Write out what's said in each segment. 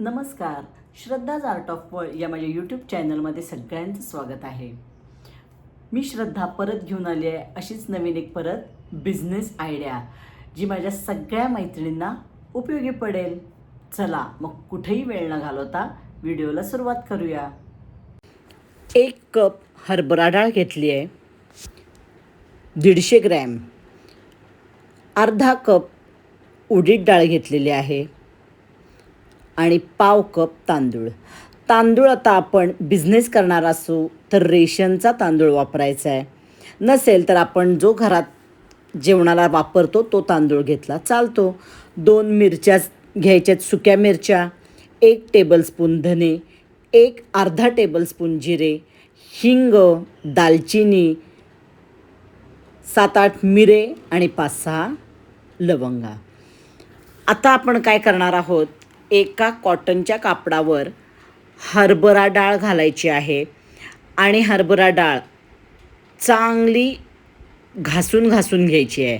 नमस्कार. श्रद्धाज art of world या माझ्या यूट्यूब चॅनलमध्ये सगळ्यांचं स्वागत आहे. मी श्रद्धा परत घेऊन आली आहे अशीच नवीन एक परत बिझनेस आयडिया जी माझ्या सगळ्या मैत्रिणींना उपयोगी पडेल. चला मग कुठेही वेळ न घालवता व्हिडिओला सुरुवात करूया. एक कप हरभरा डाळ घेतली आहे. दीडशे ग्रॅम. अर्धा कप उडीद डाळ घेतलेली आहे. आणि पाव कप तांदूळ. तांदूळ आता आपण बिझनेस करणार असू तर रेशनचा तांदूळ वापरायचा आहे. नसेल तर आपण जो घरात जेवणाला वापरतो तो तांदूळ घेतला. चालतो. दोन मिरच्या घ्यायच्यात सुक्या मिरच्या एक टेबलस्पून धने एक अर्धा टेबलस्पून जिरे हिंग दालचिनी सात आठ मिरे आणि पाच सहा लवंगा. आता आपण काय करणार आहोत? एका कॉटनच्या कापडावर हरभरा डाळ घालायची आहे आणि हरभरा डाळ चांगली घासून घासून घ्यायची आहे.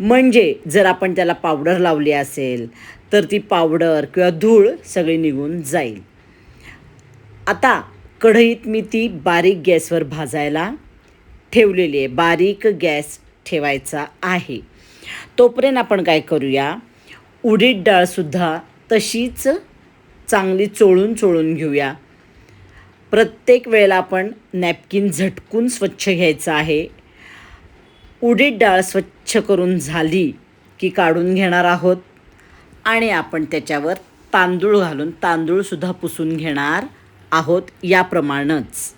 म्हणजे जर आपण त्याला पावडर लावली असेल तर ती पावडर किंवा धूळ सगळी निघून जाईल. आता कढईत मी ती बारीक गॅसवर भाजायला ठेवलेली आहे. बारीक गॅस ठेवायचा आहे. तोपर्यंत आपण काय करूया? उडीद डाळसुद्धा तशीच चांगली चोळून चोळून घेऊया. प्रत्येक वेळेला आपण नॅपकिन झटकून स्वच्छ घ्यायचं आहे. उडीद डाळ स्वच्छ करून झाली की काढून घेणार आहोत. आणि आपण त्याच्यावर तांदूळ घालून तांदूळसुद्धा पुसून घेणार आहोत याप्रमाणंच.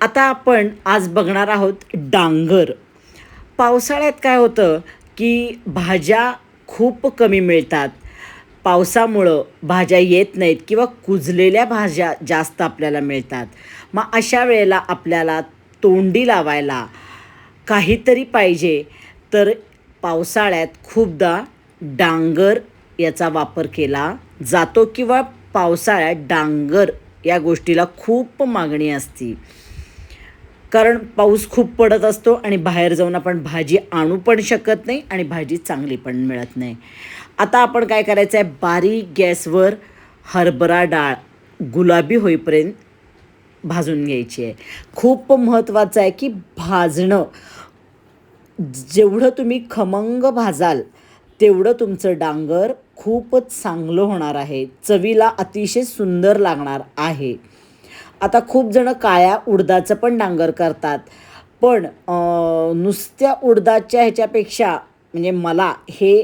आता आपण आज बघणार आहोत डांगर. पावसाळ्यात काय होतं की भाज्या खूप कमी मिळतात. पावसामुळं भाज्या येत नाहीत किंवा कुजलेल्या भाज्या जास्त आपल्याला मिळतात. मग अशा वेळेला आपल्याला तोंडी लावायला काहीतरी पाहिजे. तर पावसाळ्यात खूपदा डांगर याचा वापर केला जातो किंवा पावसाळ्यात डांगर या गोष्टीला खूप मागणी असते. कारण पाऊस खूप पडत असतो आणि बाहेर जाऊन आपण भाजी आणू पण शकत नाही आणि भाजी चांगली पण मिळत नाही. आता आपण काय करायचं आहे बारीक गॅसवर हरभरा डाळ गुलाबी होईपर्यंत भाजून घ्यायची आहे. खूप महत्त्वाचं आहे की भाजणं. जेवढं तुम्ही खमंग भाजाल तेवढं तुमचं डांगर खूपच चांगलं होणार आहे. चवीला अतिशय सुंदर लागणार आहे. आता खूप जणं काळ्या उडदाचं पण डांगर करतात. पण नुसत्या उडदाच्या ह्याच्यापेक्षा म्हणजे मला हे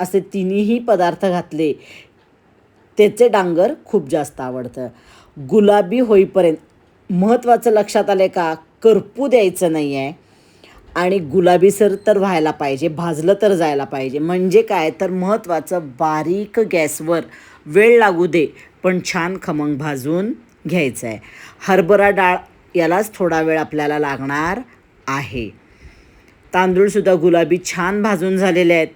असे तिन्हीही पदार्थ घातले त्याचे डांगर खूप जास्त आवडतं. गुलाबी होईपर्यंत महत्त्वाचं लक्षात आलं का? करपू द्यायचं नाही आहे आणि गुलाबीसर तर व्हायला पाहिजे भाजलं तर जायला पाहिजे. म्हणजे काय? तर महत्त्वाचं बारीक गॅसवर वेळ लागू दे पण छान खमंग भाजून घ्यायचं आहे हरभरा डाळ यालाच थोडा वेळ आपल्याला लागणार आहे. तांदूळसुद्धा गुलाबी छान भाजून झालेले आहेत.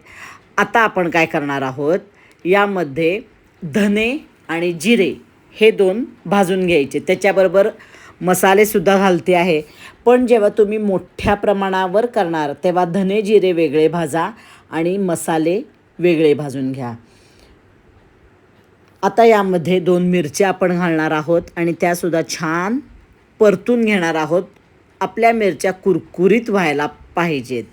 आता आपण काय करणार आहोत? यामध्ये धने आणि जिरे हे दोन भाजून घ्यायचे. त्याच्याबरोबर मसालेसुद्धा घालते आहे. पण जेव्हा तुम्ही मोठ्या प्रमाणावर करणार तेव्हा धने जिरे वेगळे भाजा आणि मसाले वेगळे भाजून घ्या. आता यामध्ये दोन मिरच्या आपण घालणार आहोत आणि त्यासुद्धा छान परतून घेणार आहोत. आपल्या मिरच्या कुरकुरीत व्हायला पाहिजेत.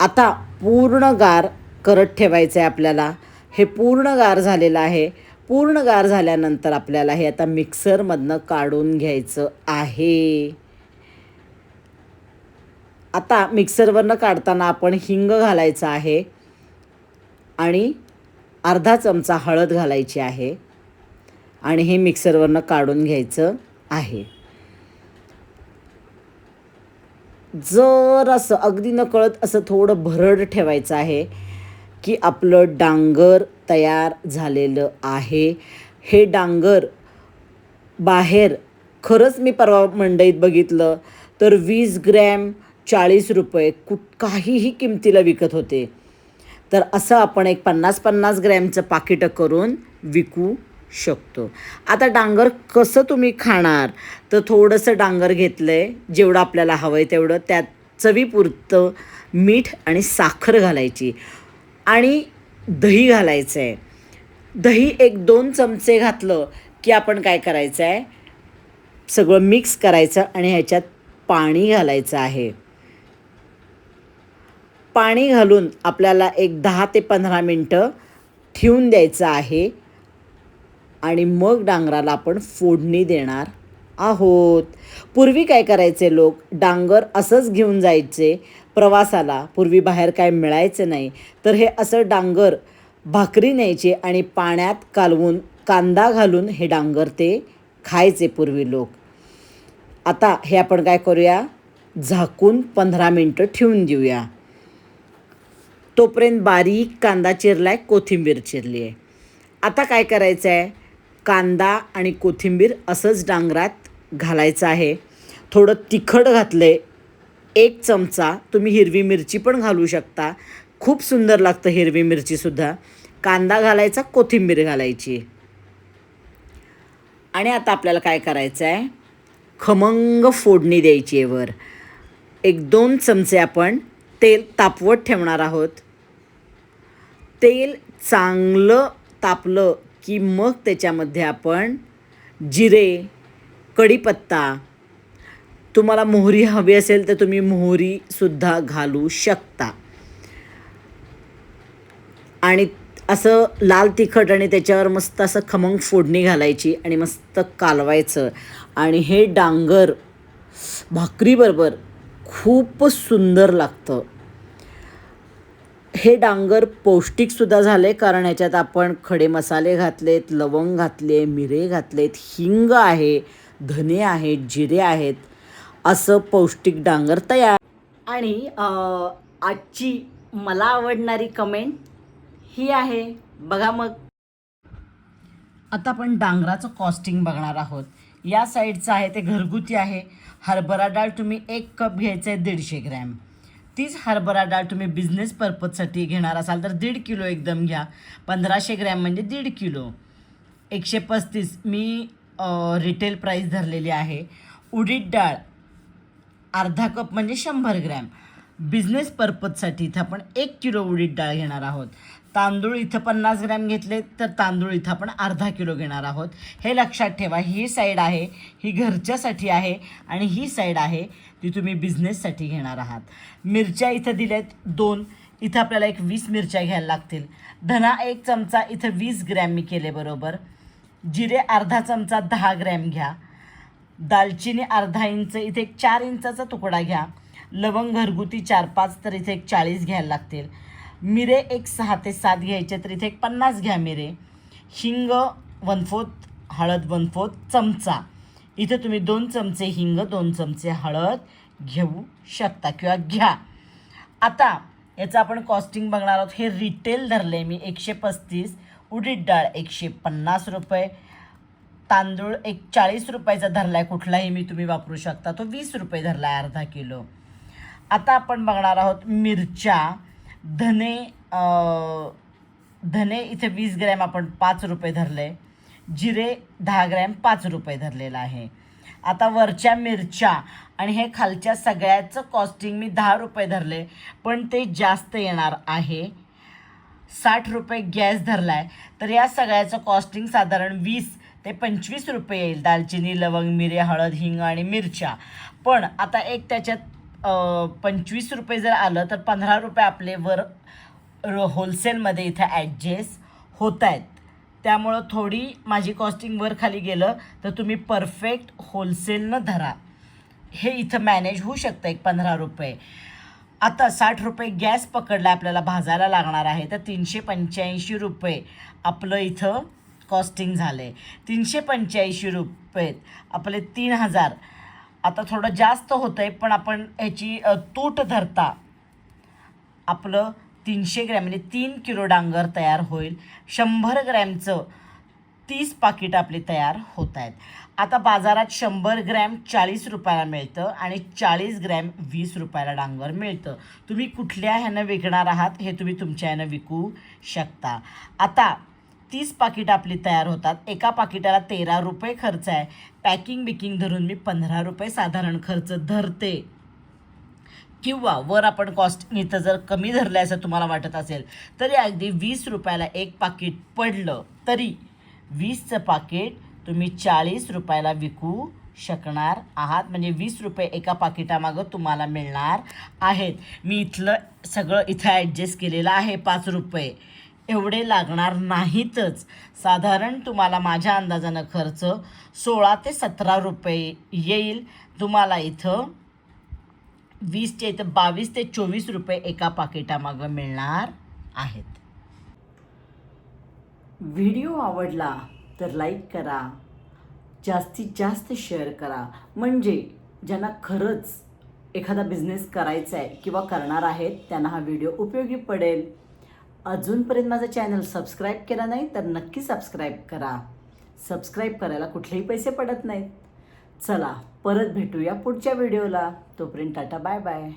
आता पूर्ण गार करत ठेवायचं आहे आपल्याला. हे पूर्ण गार झालेलं आहे. पूर्ण गार झाल्यानंतर आपल्याला हे आता मिक्सरमधनं काढून घ्यायचं आहे. आता मिक्सरवरनं काढताना आपण हिंग घालायचं आहे. आणि अर्धा चमचा हळद घालायची आहे आणि हे मिक्सरवरनं काढून घ्यायचं आहे. जर असं अगदी नकळत असं थोडं भरड ठेवायचं आहे की आपलं डांगर तयार झालेलं आहे. हे डांगर बाहेर खरंच मी परवा मंडईत बघितलं तर वीस ग्रॅम चाळीस रुपये कुठ काहीही किमतीला विकत होते. तर असं आपण एक पन्नास पन्नास ग्रॅमचं पाकिटं करून विकू शकतो. आता डांगर कसं तुम्ही खाणार? तर थोडंसं डांगर घेतलं आहे जेवढं आपल्याला हवं आहे तेवढं. त्यात चवीपुरतं मीठ आणि साखर घालायची. आणि दही घालायचं आहे दही एक दोन चमचे घातलं की आपण काय करायचं आहे सगळं मिक्स करायचं आणि ह्याच्यात पाणी घालायचं आहे. पाणी घालून आपल्याला एक दहा ते पंधरा मिनटं ठेवून द्यायचं आहे. आणि मग डांगराला आपण फोडणी देणार आहोत. पूर्वी काय करायचे लोक? डांगर असंच घेऊन जायचे प्रवासाला. पूर्वी बाहेर काय मिळायचं नाही. तर हे असं डांगर भाकरी न्यायचे आणि पाण्यात कालवून कांदा घालून हे डांगर ते खायचे पूर्वी लोक. आता हे आपण काय करूया? झाकून पंधरा मिनटं ठेवून देऊया. तोपर्यंत बारीक कांदा चिरला आहे कोथिंबीर चिरली आहे. आता काय करायचं आहे कांदा आणि कोथिंबीर असंच डांगरात घालायचं आहे. थोडं तिखट घातलं आहे एक चमचा तुम्ही हिरवी मिरची पण घालू शकता. खूप सुंदर लागतं हिरवी मिरचीसुद्धा कांदा घालायचा कोथिंबीर घालायची. आणि आता आपल्याला काय करायचं आहे खमंग फोडणी द्यायची आहे वर. एक दोन चमचे आपण तेल तापवत ठेवणार आहोत. तेल चांगलं तापलं की मग त्याच्यामध्ये आपण जिरे कढीपत्ता तुम्हाला मोहरी हवी असेल तर तुम्ही मोहरीसुद्धा घालू शकता. आणि असं लाल तिखट आणि त्याच्यावर मस्त असं खमंग फोडणी घालायची आणि मस्त कालवायचं. आणि हे डांगर भाकरीबरोबर खूपच सुंदर लागतं. हे डांगर पौष्टिकसुद्धा झाले कारण ह्याच्यात आपण खडे मसाले घातलेत लवंग घातले मिरे घातलेत हिंग आहे धने आहेत जिरे आहेत असं पौष्टिक डांगर तयार. आणि आजची मला आवडणारी कमेंट ही आहे. बघा मग. आता आपण डांगराचं कॉस्टिंग बघणार आहोत. या साईडचं आहे ते घरगुती आहे. हरभरा डाळ तुम्ही एक कप घ्यायचं आहे दीडशे ग्रॅम. तीच हरभरा डाळ तुम्ही बिझनेस पर्पजसाठी घेणार असाल तर दीड किलो एकदम घ्या. पंधराशे ग्रॅम म्हणजे दीड किलो. एकशे पस्तीस. मी रिटेल प्राईस धरलेली आहे. उडीद डाळ अर्धा कप म्हणजे शंभर ग्रॅम. बिझनेस पर्पजसाठी इथं आपण एक किलो उडीद डाळ घेणार आहोत. तांदूळ इथं पन्नास ग्रॅम घेतले तर तांदूळ इथं आपण अर्धा किलो घेणार आहोत. हे लक्षात ठेवा ही साईड आहे ही घरच्यासाठी आहे आणि ही साईड आहे ती तुम्ही बिझनेससाठी घेणार आहात. मिरच्या इथं दिल्यात दोन इथं आपल्याला एक वीस मिरच्या घ्यायला लागतील. धना एक चमचा इथं वीस ग्रॅम मी केले बरोबर. जिरे अर्धा चमचा दहा ग्रॅम घ्या. दालचिनी अर्धा इंच इथे एक चार इंचाचा तुकडा घ्या. लवंग घरगुती चार पाच तर इथे एक चाळीस घ्यायला लागतील. मिरे एक सहा ते सात घ्यायचे तर इथे एक पन्नास घ्या मिरे. हिंग वन फोर्थ हळद वन फोर्थ चमचा. इथे तुम्ही दोन चमचे हिंग दोन चमचे हळद घेऊ शकता किंवा घ्या. आता याचं आपण कॉस्टिंग बघणार आहोत. हे रिटेल धरले मी एकशे पस्तीस उडीद डाळ एकशे पन्नास रुपये तांदूळ एक चाळीस रुपयाचा धरला आहे कुठलाही मी तुम्ही वापरू शकता. तो वीस रुपये धरला आहे अर्धा किलो. आता आपण बघणार आहोत मिरच्या. धने धने इथे वीस ग्रॅम आपण पाच रुपये धरले. जिरे दहा ग्रॅम पाच रुपये धरलेलं आहे. आता वरच्या मिरच्या आणि हे खालच्या सगळ्याचं कॉस्टिंग मी दहा रुपये धरले पण ते जास्त येणार आहे. साठ रुपये गॅस धरला आहे तर या सगळ्याचं कॉस्टिंग साधारण वीस ते पंचवीस रुपये येईल. दालचिनी लवंग मिरे हळद हिंग आणि मिरच्या. पण आता एक त्याच्यात पंचवीस रुपये जर आलं तर पंधरा रुपये आपले वर होलसेलमध्ये इथं ॲडजस्ट होत आहेत त्यामुळं थोडी माझी कॉस्टिंग वर खाली गेलं तर तुम्ही परफेक्ट होलसेलनं धरा. हे इथं मॅनेज होऊ शकतं एक पंधरा रुपये. आता साठ रुपये गॅस पकडला आपल्याला भाजायला लागणार आहे तर तीनशे पंच्याऐंशी रुपये आपलं इथं कॉस्टिंग झालं आहे तीनशे पंच्याऐंशी रुपये आपले तीन हजार आता थोडं जास्त होतं आहे पण आपण ह्याची तूट धरता. आपलं तीनशे ग्रॅम म्हणजे तीन किलो डांगर तयार होईल. शंभर ग्रॅमचं तीस पाकिट आपली तयार होत आहेत. आता बाजारात शंभर ग्रॅम चाळीस रुपयाला मिळतं आणि चाळीस ग्रॅम वीस रुपयाला डांगर मिळतं. तुम्ही कुठल्या ह्यानं विकणार आहात हे तुम्ही तुमच्या ह्यानं विकू शकता. आता तीस पाकिट आपली तयार होतात. एका पाकिटाला तेरा रुपये खर्च आहे. पॅकिंग बिकिंग धरून मी पंधरा रुपये साधारण खर्च धरते. किंवा वर आपण कॉस्ट इथं जर कमी धरलं असं तुम्हाला वाटत असेल तरी अगदी वीस रुपयाला एक पाकिट पडलं तरी वीसचं पाकिट तुम्ही चाळीस रुपयाला विकू शकणार आहात. म्हणजे वीस रुपये एका पाकिटामागं तुम्हाला मिळणार आहेत. मी इथलं सगळं इथं ॲडजस्ट केलेलं आहे पाच रुपये. एवढे लागणार नाहीतच. साधारण तुम्हाला माझ्या अंदाजानं खर्च सोळा ते सतरा रुपये येईल. तुम्हाला इथं वीस ते इथं बावीस ते चोवीस रुपये एका पाकिटामागं मिळणार आहेत. व्हिडिओ आवडला तर लाईक करा. जास्तीत जास्त शेअर करा. म्हणजे ज्यांना खरंच एखादा बिझनेस करायचा आहे किंवा करणार आहेत त्यांना हा व्हिडिओ उपयोगी पडेल. अजूनपर्यंत माझं चॅनल सबस्क्राईब केला नाही तर नक्की सबस्क्राईब करा. सबस्क्राईब करायला कुठलेही पैसे पडत नाहीत. चला परत भेटूया पुढच्या व्हिडिओला. तोपर्यंत टाटा बाय बाय.